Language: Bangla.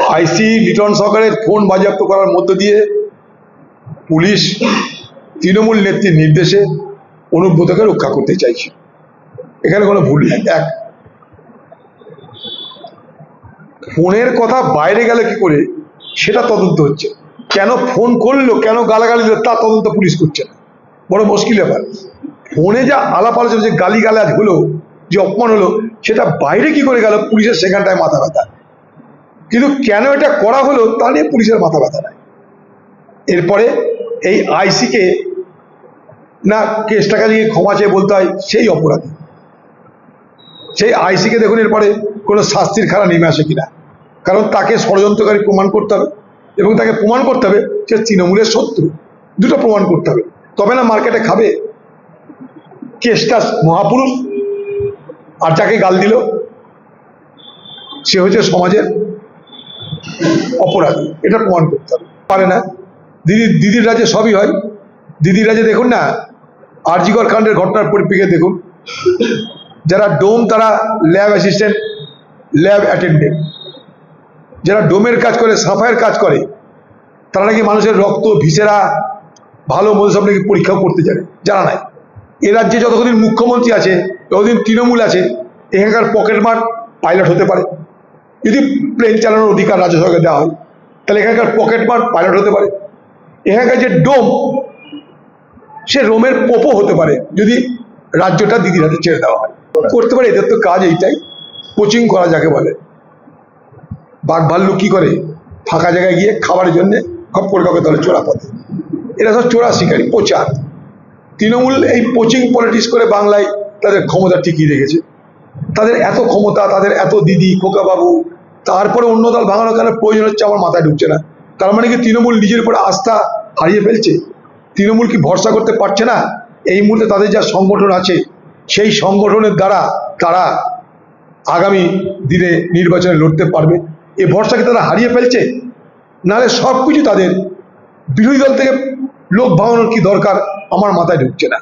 আইসি লিটন সরকারের ফোন বাজেয়াপ্ত করার মধ্য দিয়ে পুলিশ তৃণমূল নেত্রীর নির্দেশে অনুব্রতকে রক্ষা করতে চাইছে। এখানে কোনো ভুল নেই। এক। ফোনের কথা বাইরে গেলে কি করে? সেটা তদন্ত হচ্ছে। কেন ফোন করল, কেন গালাগালি দিল, তা তদন্ত পুলিশ করছে না। বড় মুশকিল ব্যাপার। ফোনে যা আলাপ আলোচনা, যে গালি গালাজ হলো, যে অপমান হলো, সেটা বাইরে কি করে গেল? পুলিশের সেখানটায় মাথা ব্যথা। কিন্তু কেন এটা করা হলো তা নিয়ে পুলিশের মাথা ব্যথা নাই। এরপরে এই আইসিকে না কেসটাকে নিয়ে ক্ষমা চেয়ে বলতে হয়, সেই অপরাধী। সেই আইসিকে দেখুন এরপরে কোনো শাস্তির খারা নেমে আসে কিনা। কারণ তাকে ষড়যন্ত্রকারী প্রমাণ করতে হবে এবং তাকে প্রমাণ করতে হবে সে তৃণমূলের শত্রু। দুটো প্রমাণ করতে হবে। তবে না মার্কেটে খাবে। কেসটা মহাপুরুষ আর যাকে গাল দিল, সে হচ্ছে সমাজের অপরাধী, এটা প্রমাণ করতে হবে। পারে না। দিদি, দিদির রাজ্যে সবই হয়। দিদির রাজ্যে দেখুন না আরজিকর কাণ্ডের ঘটনার পরিপ্রেক্ষিতে দেখুন, যারা ডোম তারা ল্যাব অ্যাসিস্ট্যান্ট, ল্যাব অ্যাটেন্ডেন্ট। যারা ডোমের কাজ করে, সাফাইয়ের কাজ করে, তারা নাকি মানুষের রক্ত, ভিসেরা, ভালো মন্দ সব নাকি পরীক্ষা করতে জানে, জানা নাই। এ রাজ্যে যতদিন মুখ্যমন্ত্রী আছে ততদিন তৃণমূল আছে, এখানকার পকেট মার পাইলট হতে পারে। যদি প্লেন চালানোর অধিকার রাজ্য সরকার দেওয়া হয়, তাহলে এখানকার পকেট মার পাইলট হতে পারে। এখানকার যে ডোম সে রোমের পোপো হতে পারে, যদি রাজ্যটা দিদির হাতে ছেড়ে দেওয়া হয়। করতে পারে, এদের তো কাজ এইটাই। কোচিং করা যাকে বলে। বাঘ ভাল্লুক কি করে? ফাঁকা জায়গায় গিয়ে খাবারের জন্যে খপ করে কাউকে চোরা পথে। এরা সব চোরা শিকারী, প্রচার। তৃণমূল এই কোচিং পলিটিক্স করে বাংলায় তাদের ক্ষমতা টিকিয়ে রেখেছে। তাদের এত ক্ষমতা, তাদের এত দিদি, খোকাবাবু, তারপরে অন্য দল ভাঙানো কেন প্রয়োজন হচ্ছে আমার মাথায় ঢুকছে না। তার মানে কি তৃণমূল নিজের উপর আস্থা হারিয়ে ফেলছে? তৃণমূল কি ভরসা করতে পারছে না? এই মুহূর্তে তাদের যা সংগঠন আছে, সেই সংগঠনের দ্বারা তারা আগামী দিনে নির্বাচনে লড়তে পারবে। এ ভরসাকে তারা হারিয়ে ফেলছে? নাহলে সব কিছু তাদের বিরোধী দল থেকে লোক ভাঙানোর কি দরকার? আমার মাথায় ঢুকছে না।